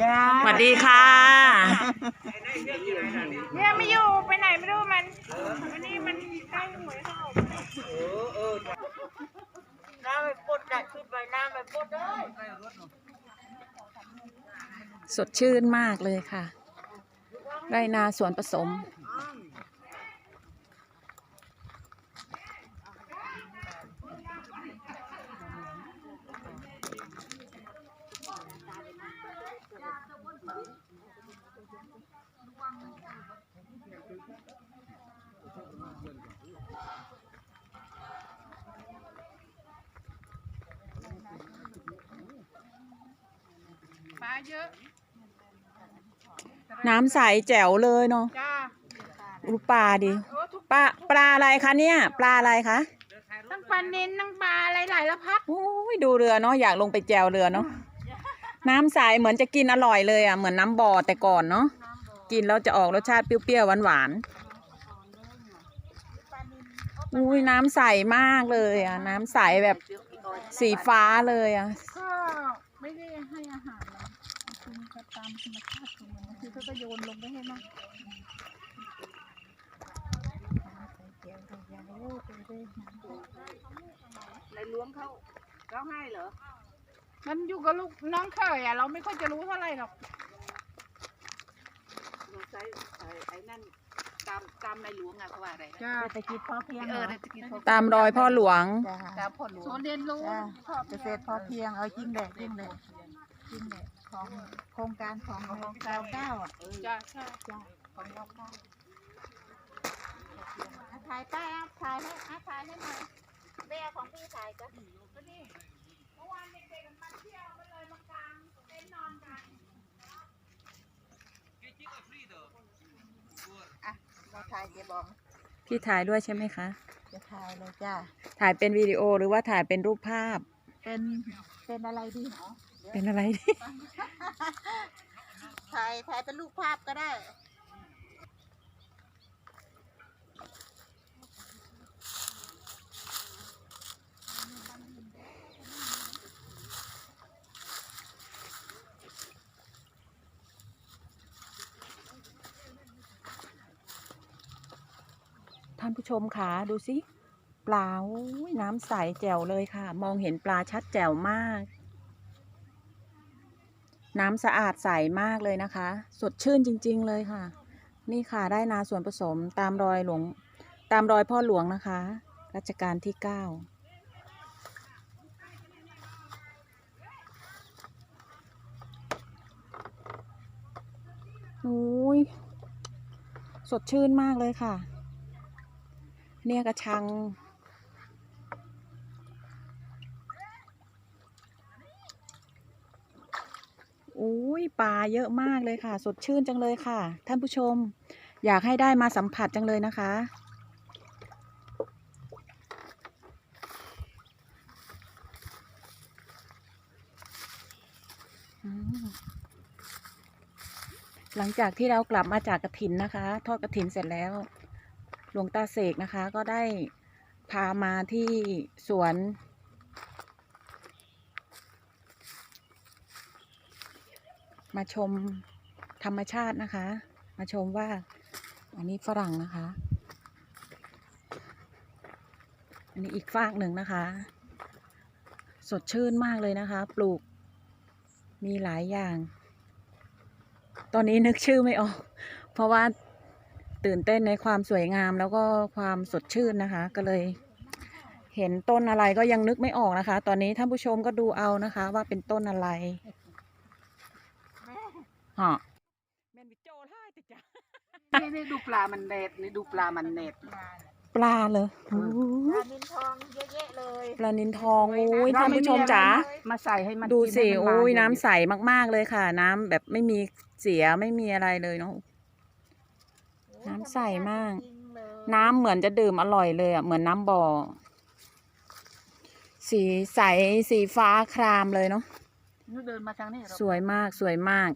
จ้าสวัสดีค่ะ เนี่ยไม่อยู่ไปไหนไม่รู้มันวันนี้มันใกล้หวยเขาออกน้ำไปปดได้ขึ้นไปน้ำไปปดได้สดชื่นมากเลยค่ะ ไรนาสวนผสม ปลาเยอะน้ำใสแจ๋วเลยเนาะจ้าดูปลาดิโอ้ทุกปลาปลาอะไรคะเนี่ย ปลาอะไรคะทั้งปลาเน้นทั้งปลาอะไรหลายละพัดโอ้ยดูเรือเนาะอยากลงไปแจวเรือเนาะน้ำใสเหมือนจะกินอร่อยเลยอะเหมือนน้ำบ่อแต่ก่อนเนาะกินแล้วจะออกรสชาติเปรี้ยวๆหวานๆอุ้ยน้ำใสมากเลยอะ น้ำใสแบบสีฟ้าเลยอะ ก็ไม่ได้ให้อาหารมันคือก็ตามธรรมชาติของ ก็โยนลงไปให้มันในล้วงเขาเขาให้เหรอ มันอยู่กับลูกน้องเคยอะ เราไม่ค่อยจะรู้เท่าไหร่หรอกลองใช้ไอ้ไอ้นั่นตามตามในหลวงอะเขาว่าอะไรนะจ้าเศรษฐกิจพอเพียงเอออเศรษฐกิจพอตามรอยพ่อหลวง จ้าตามพ่อหลวง โซนเรียนรู้ จ้าเกษตรพอเพียงเอาจริงแหละจริงแหละจริงแหละ ของโครงการของเราเก้าอะจ้าใช่จ้าของเราเก้าถ่ายป้ายถ่ายให้อะถ่ายให้หน่อยแม่ของพี่ถ่ายก็นี่เมื่อะเราถ่ายเจ๊บองพี่ถ่ายด้วยใช่ไหมคะจะถ่ายเลยจ้าถ่ายเป็นวิดีโอหรือว่าถ่ายเป็นรูปภาพ เป็นเป็นอะไรดีเนาะ ป็นอะไรดิถ่ายถ่ายเป็นรูปภาพก็ได้ท่านผู้ชมค่ะดูสิ ปลาอุ้ยน้ำใสแจ๋วเลยค่ะ มองเห็นปลาชัดแจ๋วมาก น้ำสะอาดใสมากเลยนะคะ สดชื่นจริง ๆ เลยค่ะ นี่ค่ะได้นาส่วนผสมตามรอยหลวงตามรอยพ่อหลวงนะคะ รัชกาลที่เก้าอุ้ยสดชื่นมากเลยค่ะ เนี่ยกระชัง อุ้ยปลาเยอะมากเลยค่ะ สดชื่นจังเลยค่ะ ท่านผู้ชม อยากให้ได้มาสัมผัสจังเลยนะคะ หลังจากที่เรากลับมาจากกระถินนะคะ ทอดกระถินเสร็จแล้ว หลวงตาเสกนะคะ ก็ได้พามาที่สวน มาชมธรรมชาตินะคะ มาชมว่า อันนี้ฝรั่งนะคะ อันนี้อีกฝากหนึ่งนะคะ สดชื่นมากเลยนะคะ ปลูก มีหลายอย่าง ตอนนี้นึกชื่อไม่ออก เพราะว่าตื่นเต้นในความสวยงามแล้วก็ความสดชื่นนะคะ ก็เลยเห็นต้นอะไรก็ยังนึกไม่ออกนะคะ ตอนนี้ท่านผู้ชมก็ดูเอานะคะ ว่าเป็นต้นอะไร ฮะแมนวิโจท่าติจ้ะนี่นี่ดูปลามันเน็ตนี่ดูปลามันเน็ตปลาเลยโอ้ปลานินทองเยอะแยะเลยปลานินทองโอ้ยท่านผู้ชมจ๋ามาใส่ให้มันดูกินสิให้มันโอ้ยบาน้ำใสมากๆเลยค่ะ น้ำแบบไม่มีเสียไม่มีอะไรเลยเนาะ น้ำใสมาก จริงเลยน้ำเหมือนจะดื่มอร่อยเลยอะเหมือนน้ำบ่อ สีใสสีฟ้าครามเลยเนาะ นี่เดินมาทางนี้เราสวยมากสวยมาก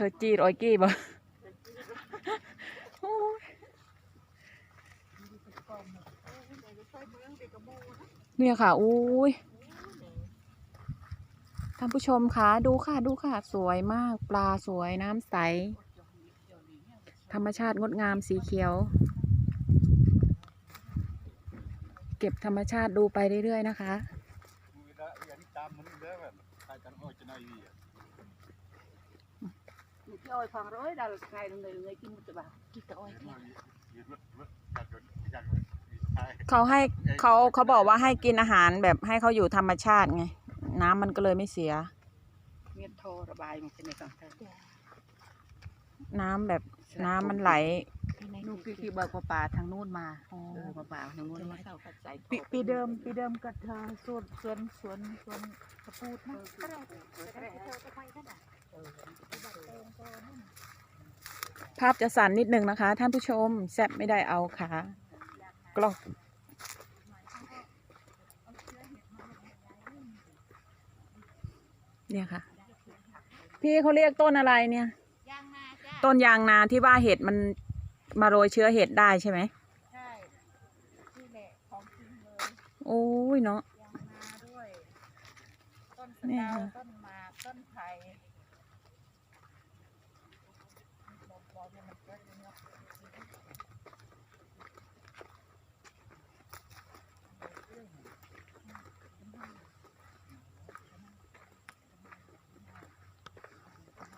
ธอจีดออยกี้บ่โอ้ยเนี่ยค่ะ อุ้ย ท่านผู้ชมคะดูค่ะ ดูค่ะ สวยมาก ปลาสวยน้ำใส ธรรมชาติงดงามสีเขียว เก็บธรรมชาติดูไปเรื่อยๆนะคะ มีที่อ้อยฟังร้อยดาลใครนึงเลยเลยกินมุตบะกินแต่อ้อยแค่เขาให้เขาเขาบอกว่าให้กินอาหารแบบให้เขาอยู่ธรรมชาติไง น้ำมันก็เลยไม่เสียเมียนโทรระบายมันเป็นในกลางทางน้ำแบบน้ำมันไหลนู่นคือคือเบิกปลาทางนู้นมาเออปลาปลาทางนู้นมาเข้าใส่ปีปีเดิมปีเดิมกับเธอสวนสวนสวนสวนกระปูดนะ ภาพจะสั่นนิดนึงนะคะ ท่านผู้ชมแซบไม่ได้เอาขากล้องเนี่ยค่ะ พี่เขาเรียกต้นอะไรเนี่ยยางนาจ้าต้นยางนาที่ว่าเห็ดมันมาโรยเชื้อเห็ดได้ใช่ไหมใช่นี่แหละของจริงเลยโอ้ยเนาะยางนาด้วย ต้นสะเนี่ยเดาค่ะต้นหมากต้นไผ่บอกบอกเนี่ยมันเกิดอย่างเงี้ย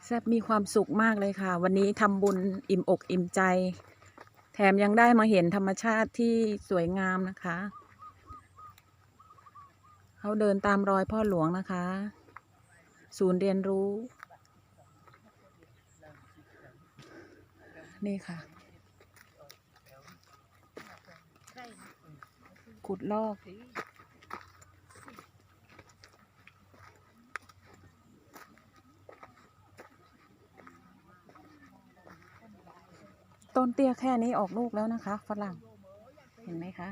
แซบมีความสุขมากเลยค่ะ วันนี้ทำบุญอิ่มอกอิ่มใจ แถมยังได้มาเห็นธรรมชาติที่สวยงามนะคะ เขาเดินตามรอยพ่อหลวงนะคะ ศูนย์เรียนรู้ นี่ค่ะ ขุดลอก ต้นเตี้ยแค่นี้ออกลูกแล้วนะคะฝรั่ง เห็นไหมคะ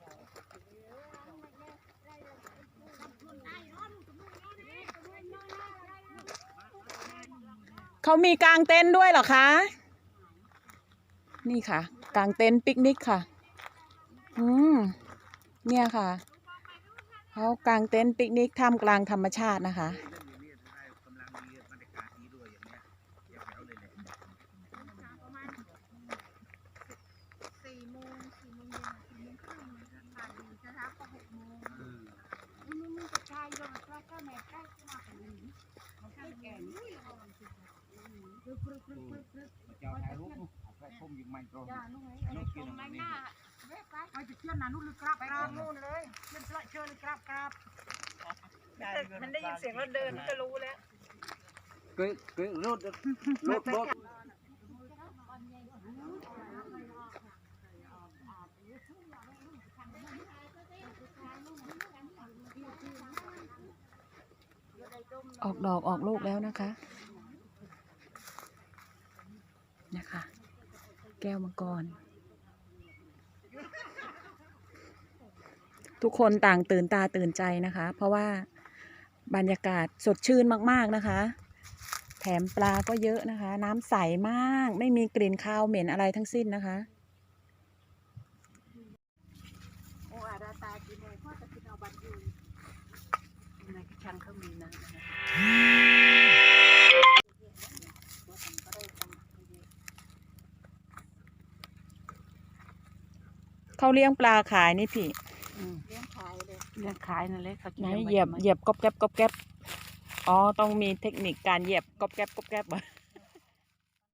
เเขามีกางเต็นท์ด้วยเหรอคะ นี่ค่ะ กางเต็นท์ปิกนิกค่ะ อืม เนี่ยค่ะ เขากางเต็นท์ปิกนิกท่ามกลางธรรมชาตินะคะ สี่โมงสี่โมงเย็นสี่โมงครึ่งบ่ายโมงเช้าก็หกโมงมึงมึงจะชายยนต์ก็ก็แม่ใกล้ขึ้นมากันนี้มันใกล้แก่นี่ปึ๊บปึ๊บปึ๊บปึ๊บปึ๊บ เจ้าถ่ายรูปเอาไปชมยิงไมโครจ้าลูกไอ้ไอ้ชมไม่น่าเว้ไปจะเที่ยวนานู่นหรือกราบกราบนู่นเลยเที่ยวเชิญกราบกราบมันได้ยินเสียงรถเดินก็รู้แล้วเกยเกยรถรถรถออกดอกออกลูกแล้วนะคะ แก้วมังกร ทุกคนต่างตื่นตาตื่นใจนะคะ เพราะว่าบรรยากาศสดชื่นมาก ๆนะคะ แถมปลาก็เยอะนะคะ น้ำใสมาก ไม่มีกลิ่นคาวเหม็นอะไรทั้งสิ้นนะคะโอ้อาราตากินเลยพ่อจะกินเอาบัตรอยู่ในช่างเขามีนะ เขาเลี้ยงปลาขายนี่พี่เลี้ยงขายเลยเลี้ยงขายนั่นเลยเขากินไหนอาไว้เหยียบทำไมเหยียบก๊อบแก๊บก๊อบแก๊บอ๋อต้องมีเทคนิคการเหยียบก๊อบแก๊บก๊อบแก๊บเหรอ